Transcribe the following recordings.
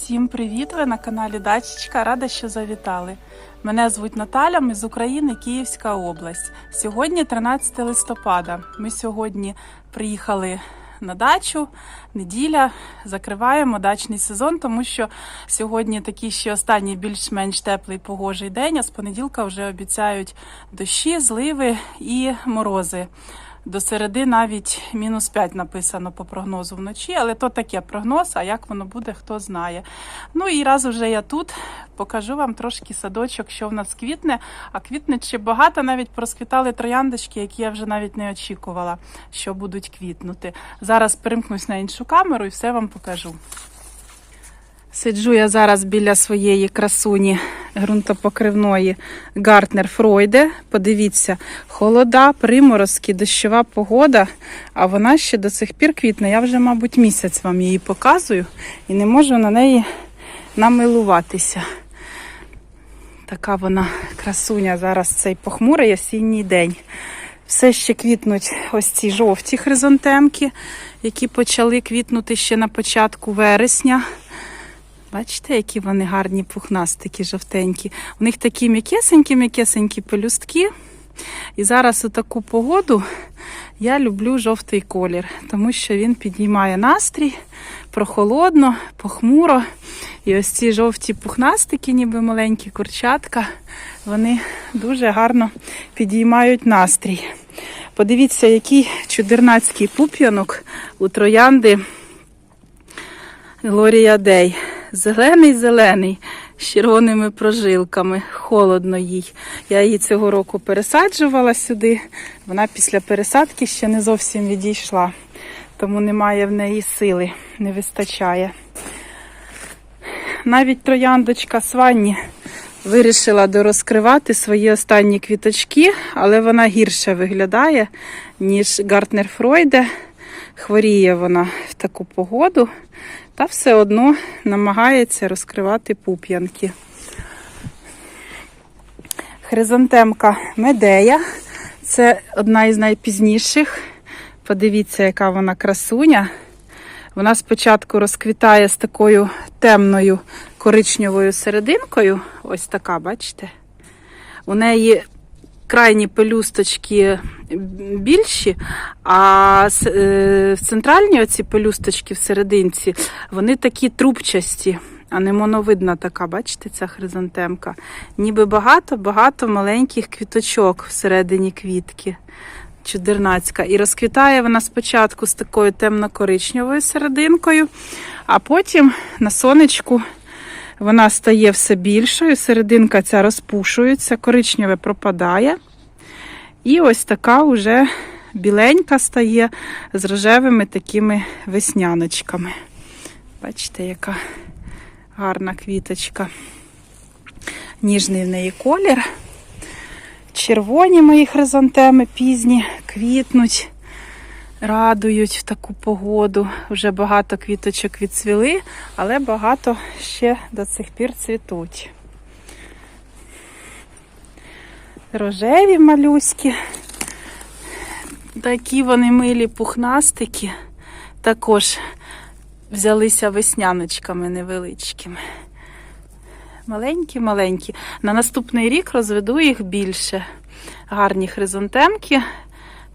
Всім привіт! Ви на каналі Дачечка. Рада, що завітали. Мене звуть Наталя, ми з України, Київська область. Сьогодні 13 листопада. Ми сьогодні приїхали на дачу. Неділя закриваємо дачний сезон, тому що сьогодні такий ще останній більш-менш теплий погожий день, а з понеділка вже обіцяють дощі, зливи і морози. До середи навіть мінус 5 написано по прогнозу вночі, але то таке прогноз, а як воно буде, хто знає. Ну і раз уже я тут, покажу вам трошки садочок, що в нас квітне. А квітне ще багато, навіть просквітали трояндочки, які я вже навіть не очікувала, що будуть квітнути. Зараз перемкнусь на іншу камеру і все вам покажу. Сиджу я зараз біля своєї красуні ґрунтопокривної Гартнер Фройде. Подивіться, холода, приморозки, дощова погода, а вона ще до сих пір квітне. Я вже, мабуть, місяць вам її показую і не можу на неї намилуватися. Така вона красуня зараз цей похмурий осінній день. Все ще квітнуть ось ці жовті хризантемки, які почали квітнути ще на початку вересня. Бачите, які вони гарні пухнастики, жовтенькі. У них такі м'якесенькі-м'якесенькі пелюстки. І зараз у таку погоду я люблю жовтий колір, тому що він підіймає настрій прохолодно, похмуро. І ось ці жовті пухнастики, ніби маленькі курчатка, вони дуже гарно підіймають настрій. Подивіться, який чудернацький пуп'янок у троянди Глорія Дей. Зелений-зелений з червоними прожилками. Холодно їй. Я її цього року пересаджувала сюди. Вона після пересадки ще не зовсім відійшла, тому немає в неї сили, не вистачає. Навіть трояндочка Сванні вирішила дорозкривати свої останні квіточки, але вона гірше виглядає, ніж Гартнер Фройде. Хворіє вона в таку погоду, та все одно намагається розкривати пуп'янки. Хризантемка Медея. Це одна із найпізніших. Подивіться, яка вона красуня. Вона спочатку розквітає з такою темною коричневою серединкою. Ось така, бачите? У неї крайні пелюсточки більші, а е, в центральні оці пелюсточки в серединці, вони такі трубчасті, а не моновидна така, бачите, ця хризантемка. Ніби багато-багато маленьких квіточок всередині квітки. Чудернацька. І розквітає вона спочатку з такою темно-коричневою серединкою, а потім на сонечку вона стає все більшою, серединка ця розпушується, коричневе пропадає. І ось така вже біленька стає з рожевими такими весняночками. Бачите, яка гарна квіточка. Ніжний в неї колір. Червоні мої хризантеми пізні квітнуть, радують в таку погоду. Вже багато квіточок відцвіли, але багато ще до цих пір цвітуть. Рожеві малюські. Такі вони милі пухнастики. Також взялися весняночками невеличкими. Маленькі-маленькі. На наступний рік розведу їх більше. Гарні хризантемки.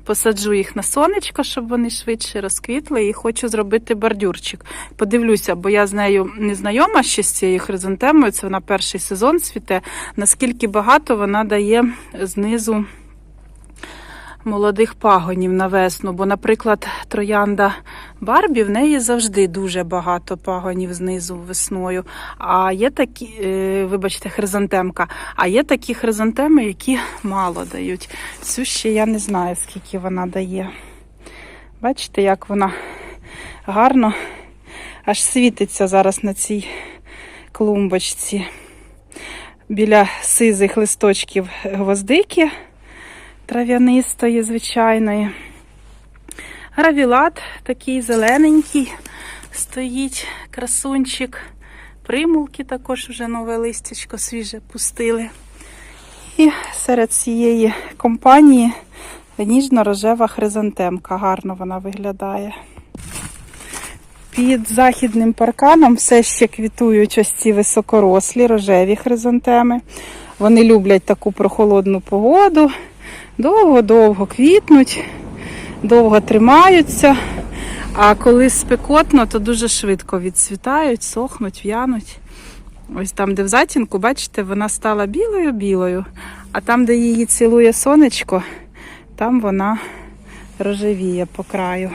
Посаджу їх на сонечко, щоб вони швидше розквітли, і хочу зробити бордюрчик. Подивлюся, бо я з нею не знайома ще з цією хризантемою. Це вона перший сезон світе. Наскільки багато вона дає знизу молодих пагонів на весну. Бо, наприклад, троянда Барбі в неї завжди дуже багато пагонів знизу весною. А є такі, е, вибачте, хризантемка, а є такі хризантеми, які мало дають. Цю ще я не знаю, скільки вона дає. Бачите, як вона гарно аж світиться зараз на цій клумбочці. Біля сизих листочків гвоздики трав'янистої, звичайної. Гравілат такий зелененький стоїть, красунчик. Примулки також вже нове листячко свіже пустили. І серед цієї компанії ніжно-рожева хризантемка. Гарно вона виглядає. Під західним парканом все ще квітують ось ці високорослі рожеві хризантеми. Вони люблять таку прохолодну погоду, довго-довго квітнуть, довго тримаються. А коли спекотно, то дуже швидко відцвітають, сохнуть, в'януть. Ось там, де в затінку, бачите, вона стала білою-білою, а там, де її цілує сонечко, там вона рожевіє по краю.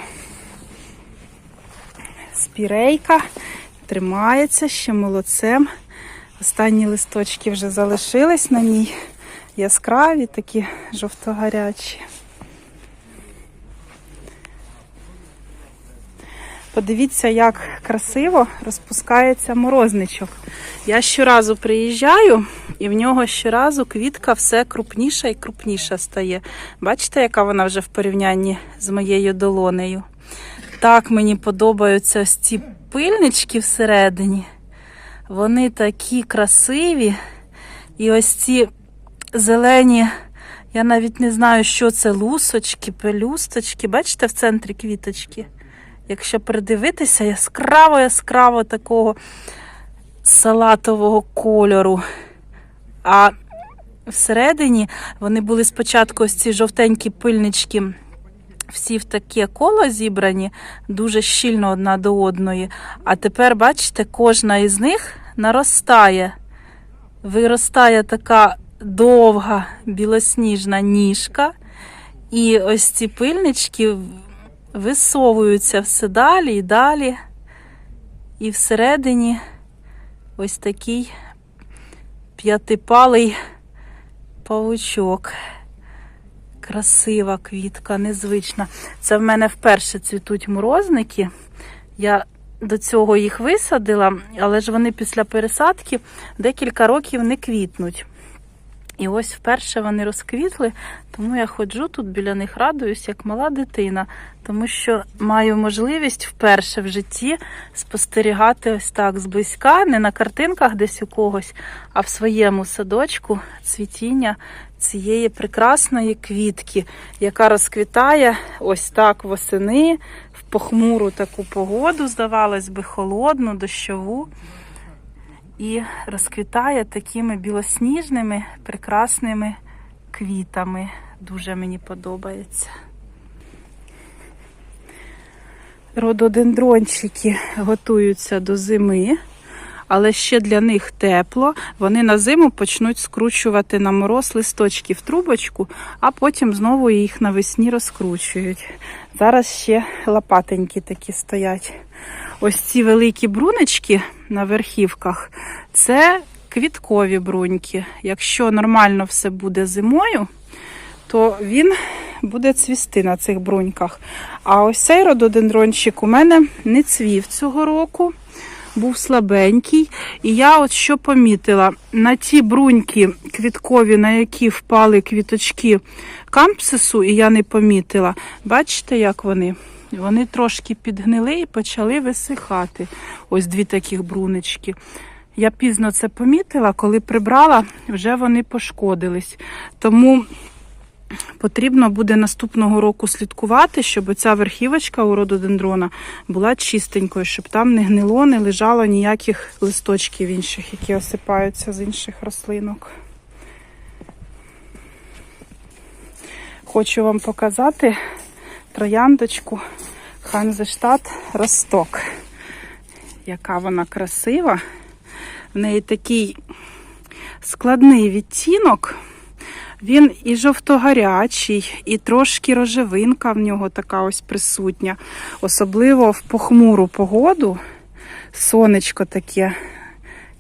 Спірейка тримається ще молодцем. Останні листочки вже залишились на ній. Яскраві, такі жовто-гарячі. Подивіться, як красиво розпускається морозничок. Я щоразу приїжджаю, і в нього щоразу квітка все крупніша і крупніша стає. Бачите, яка вона вже в порівнянні з моєю долонею? Так мені подобаються ось ці пильнички всередині. Вони такі красиві. І ось ці зелені, я навіть не знаю, що це лусочки, пелюсточки. Бачите в центрі квіточки? Якщо придивитися, яскраво, яскраво такого салатового кольору. А всередині вони були спочатку ось ці жовтенькі пильнички, всі в таке коло зібрані, дуже щільно одна до одної. А тепер, бачите, кожна із них наростає. Виростає така довга білосніжна ніжка. І ось ці пильнички висовуються все далі і далі. І всередині ось такий п'ятипалий павучок. Красива квітка, незвична. Це в мене вперше цвітуть морозники. Я до цього їх висадила, але ж вони після пересадки декілька років не квітнуть. І ось вперше вони розквітли, тому я ходжу тут біля них, радуюсь, як мала дитина, тому що маю можливість вперше в житті спостерігати ось так зблизька, не на картинках десь у когось, а в своєму садочку цвітіння цієї прекрасної квітки, яка розквітає ось так восени, в похмуру таку погоду, здавалось би, холодну, дощову і розквітає такими білосніжними, прекрасними квітами. Дуже мені подобається. Рододендрончики готуються до зими, але ще для них тепло. Вони на зиму почнуть скручувати на мороз листочки в трубочку, а потім знову їх навесні розкручують. Зараз ще лопатенькі такі стоять. Ось ці великі брунечки на верхівках це квіткові бруньки. Якщо нормально все буде зимою, то він буде цвісти на цих бруньках. А ось цей рододендрончик у мене не цвів цього року, був слабенький. І я от що помітила: на ті бруньки квіткові, на які впали квіточки кампсису, і я не помітила, бачите, як вони? Вони трошки підгнили і почали висихати. Ось дві таких брунечки. Я пізно це помітила, коли прибрала, вже вони пошкодились. Тому потрібно буде наступного року слідкувати, щоб ця верхівочка у рододендрона була чистенькою, щоб там не гнило, не лежало ніяких листочків інших, які осипаються з інших рослинок. Хочу вам показати трояндочку Ханзештат Росток. Яка вона красива. В неї такий складний відтінок. Він і жовтогарячий, і трошки рожевинка в нього така ось присутня. Особливо в похмуру погоду. Сонечко таке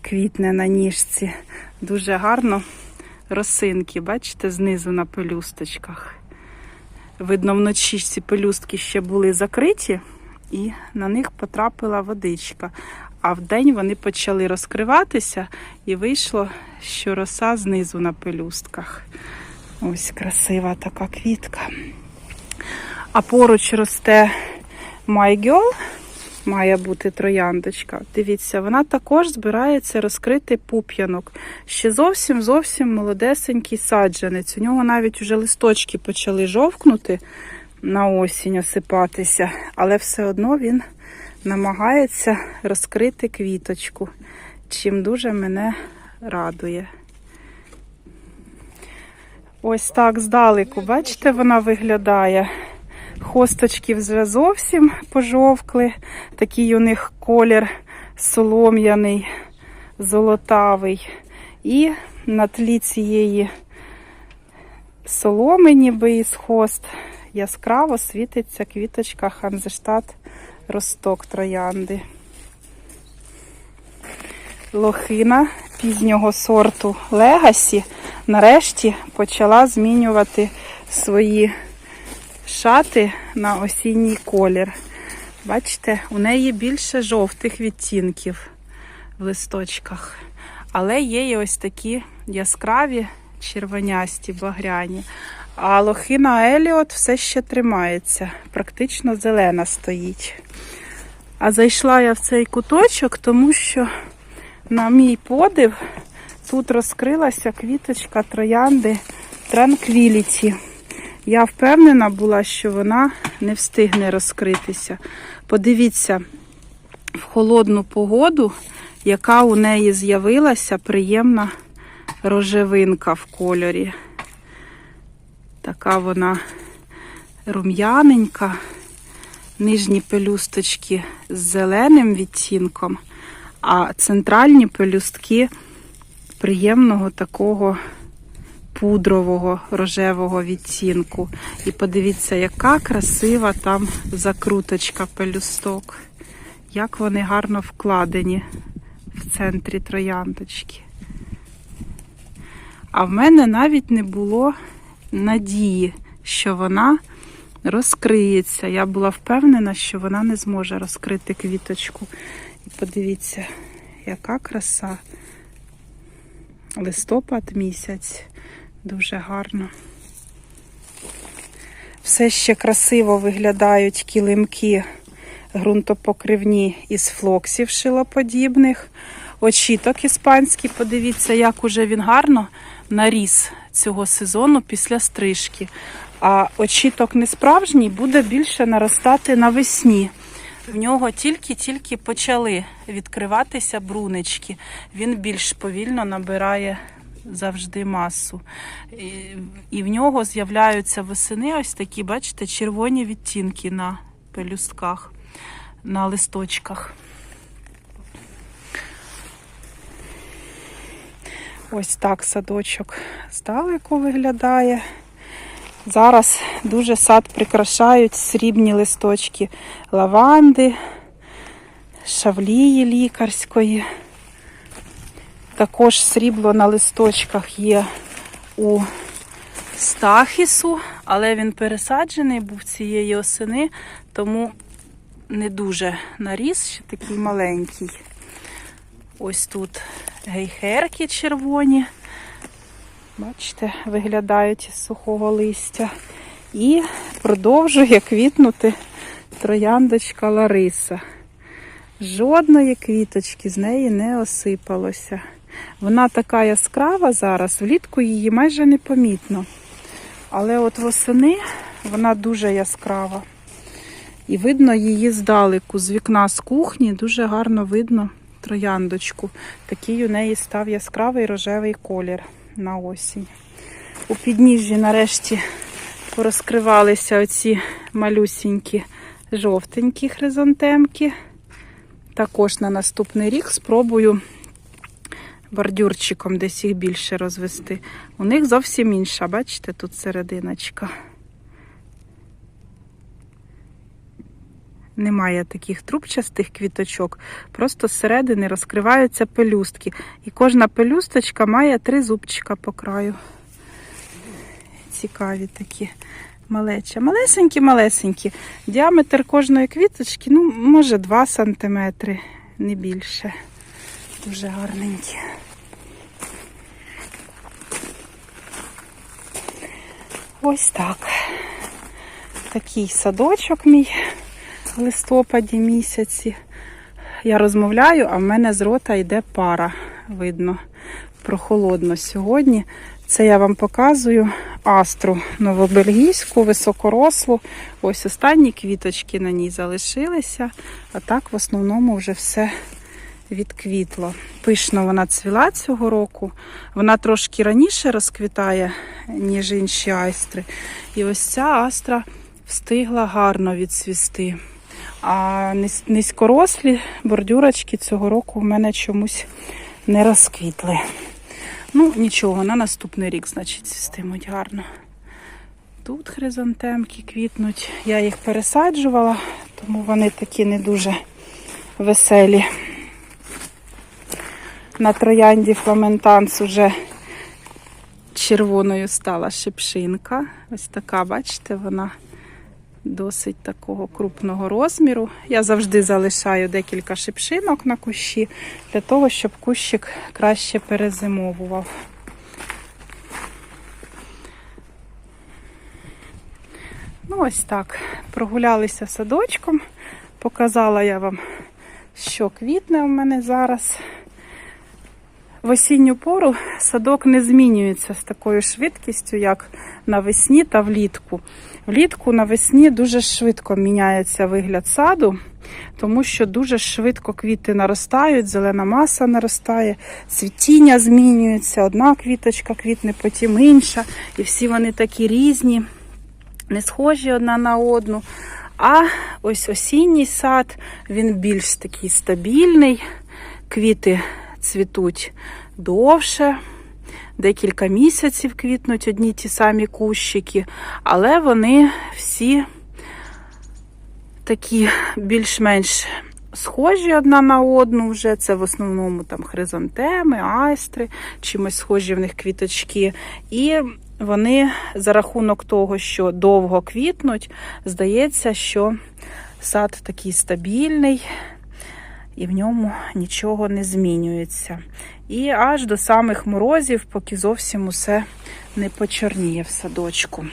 квітне на ніжці. Дуже гарно росинки, бачите, знизу на пелюсточках. Видно, вночі ці пелюстки ще були закриті, і на них потрапила водичка. А вдень вони почали розкриватися і вийшло, що роса знизу на пелюстках. Ось красива така квітка. А поруч росте майгьол, має бути трояндочка. Дивіться, вона також збирається розкрити пуп'янок. Ще зовсім зовсім молодесенький саджанець. У нього навіть вже листочки почали жовкнути на осінь осипатися, але все одно він намагається розкрити квіточку, чим дуже мене радує. Ось так здалеку, бачите, вона виглядає. Хосточки вже зовсім пожовкли. Такий у них колір солом'яний, золотавий. І на тлі цієї соломи, ніби із хост, яскраво світиться квіточка Ханзештат росток троянди. Лохина пізнього сорту Легасі нарешті почала змінювати свої шати на осінній колір. Бачите, у неї більше жовтих відтінків в листочках. Але є і ось такі яскраві червонясті багряні. А лохина Еліот все ще тримається, практично зелена стоїть. А зайшла я в цей куточок, тому що, на мій подив, тут розкрилася квіточка троянди Tranquility. Я впевнена була, що вона не встигне розкритися. Подивіться, в холодну погоду, яка у неї з'явилася приємна рожевинка в кольорі. Така вона рум'яненька, нижні пелюсточки з зеленим відтінком, а центральні пелюстки приємного такого пудрового рожевого відтінку. І подивіться, яка красива там закруточка пелюсток. Як вони гарно вкладені в центрі трояндочки. А в мене навіть не було надії, що вона розкриється. Я була впевнена, що вона не зможе розкрити квіточку. І подивіться, яка краса. Листопад місяць. Дуже гарно. Все ще красиво виглядають килимки ґрунтопокривні із флоксів шилоподібних. Очіток іспанський, подивіться, як уже він гарно наріс цього сезону після стрижки. А очіток не справжній буде більше наростати навесні. В нього тільки-тільки почали відкриватися брунечки. Він більш повільно набирає завжди масу. І, і в нього з'являються восени ось такі, бачите, червоні відтінки на пелюстках, на листочках. Ось так садочок здалеку виглядає. Зараз дуже сад прикрашають срібні листочки лаванди, шавлії лікарської. Також срібло на листочках є у стахісу, але він пересаджений був цієї осени, тому не дуже наріс, ще такий маленький. Ось тут гейхерки червоні. Бачите, виглядають із сухого листя. І продовжує квітнути трояндочка Лариса. Жодної квіточки з неї не осипалося. Вона така яскрава зараз, влітку її майже не помітно. Але от восени вона дуже яскрава. І видно її здалеку, з вікна з кухні, дуже гарно видно трояндочку. Такий у неї став яскравий рожевий колір на осінь. У підніжжі нарешті порозкривалися оці малюсінькі жовтенькі хризантемки. Також на наступний рік спробую бордюрчиком десь їх більше розвести. У них зовсім інша, бачите, тут серединочка. Немає таких трубчастих квіточок, просто зсередини розкриваються пелюстки. І кожна пелюсточка має три зубчика по краю. Цікаві такі малеча. Малесенькі-малесенькі. Діаметр кожної квіточки, ну, може, 2 см, не більше. Дуже гарненькі. Ось так. Такий садочок мій в листопаді місяці. Я розмовляю, а в мене з рота йде пара. Видно, прохолодно сьогодні. Це я вам показую астру новобельгійську, високорослу. Ось останні квіточки на ній залишилися, а так в основному вже все відквітло. Пишно вона цвіла цього року. Вона трошки раніше розквітає, ніж інші айстри. І ось ця астра встигла гарно відцвісти. А низькорослі бордюрочки цього року в мене чомусь не розквітли. Ну, нічого, на наступний рік, значить, цвістимуть гарно. Тут хризантемки квітнуть. Я їх пересаджувала, тому вони такі не дуже веселі. На троянді фламентанс уже червоною стала шипшинка. Ось така, бачите, вона досить такого крупного розміру. Я завжди залишаю декілька шипшинок на кущі для того, щоб кущик краще перезимовував. Ну, ось так. Прогулялися садочком. Показала я вам, що квітне у мене зараз. В осінню пору садок не змінюється з такою швидкістю, як навесні та влітку. Влітку навесні дуже швидко міняється вигляд саду, тому що дуже швидко квіти наростають, зелена маса наростає, цвітіння змінюється, одна квіточка квітне, потім інша, і всі вони такі різні, не схожі одна на одну. А ось осінній сад, він більш такий стабільний, квіти цвітуть довше, декілька місяців квітнуть одні ті самі кущики, але вони всі такі більш-менш схожі одна на одну вже. Це в основному там хризантеми, айстри, чимось схожі в них квіточки. І вони за рахунок того, що довго квітнуть, здається, що сад такий стабільний і в ньому нічого не змінюється. І аж до самих морозів, поки зовсім усе не почорніє в садочку.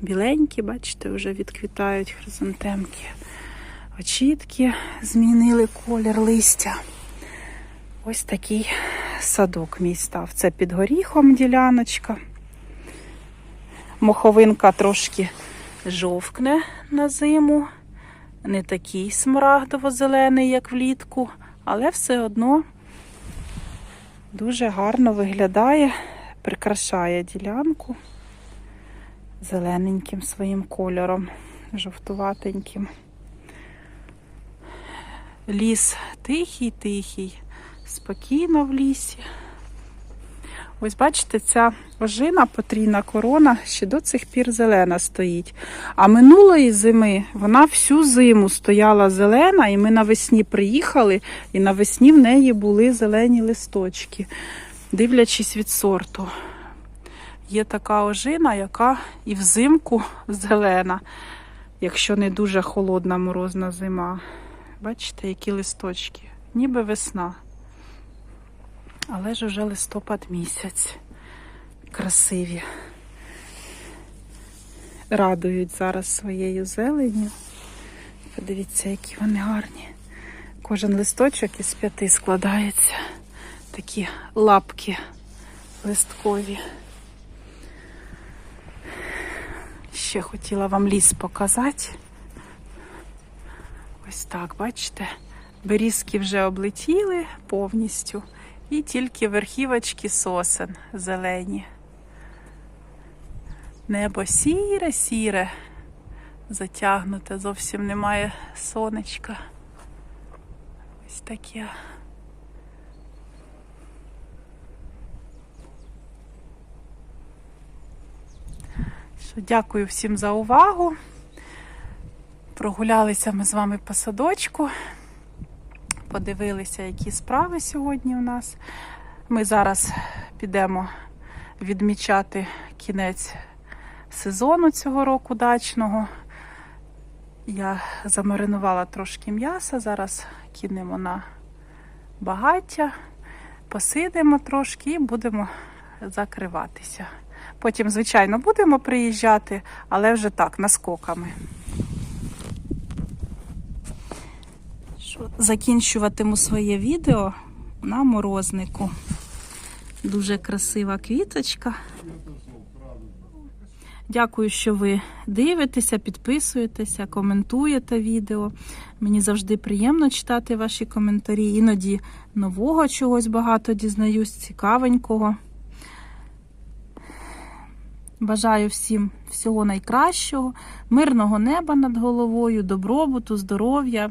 Біленькі, бачите, вже відквітають хризантемки. Очітки змінили колір листя. Ось такий садок мій став. Це під горіхом діляночка. Моховинка трошки жовкне на зиму не такий смарагдово-зелений, як влітку, але все одно дуже гарно виглядає, прикрашає ділянку зелененьким своїм кольором, жовтуватеньким. Ліс тихий-тихий, спокійно в лісі. Ось бачите, ця ожина потрійна корона ще до цих пір зелена стоїть. А минулої зими вона всю зиму стояла зелена, і ми навесні приїхали, і навесні в неї були зелені листочки, дивлячись від сорту. Є така ожина, яка і взимку зелена, якщо не дуже холодна морозна зима. Бачите, які листочки, ніби весна. Але ж уже листопад місяць. Красиві. Радують зараз своєю зеленню. Подивіться, які вони гарні. Кожен листочок із п'яти складається. Такі лапки листкові. Ще хотіла вам ліс показати. Ось так, бачите, берізки вже облетіли повністю. І тільки верхівочки сосен зелені. Небо сіре, сіре, затягнуте, зовсім немає сонечка. Ось таке. Що, дякую всім за увагу. Прогулялися ми з вами по садочку подивилися, які справи сьогодні у нас. Ми зараз підемо відмічати кінець сезону цього року дачного. Я замаринувала трошки м'яса, зараз кинемо на багаття, посидимо трошки і будемо закриватися. Потім, звичайно, будемо приїжджати, але вже так, наскоками. Закінчуватиму своє відео на морознику. Дуже красива квіточка. Дякую, що ви дивитеся, підписуєтеся, коментуєте відео. Мені завжди приємно читати ваші коментарі. Іноді нового чогось багато дізнаюсь, цікавенького. Бажаю всім всього найкращого, мирного неба над головою, добробуту, здоров'я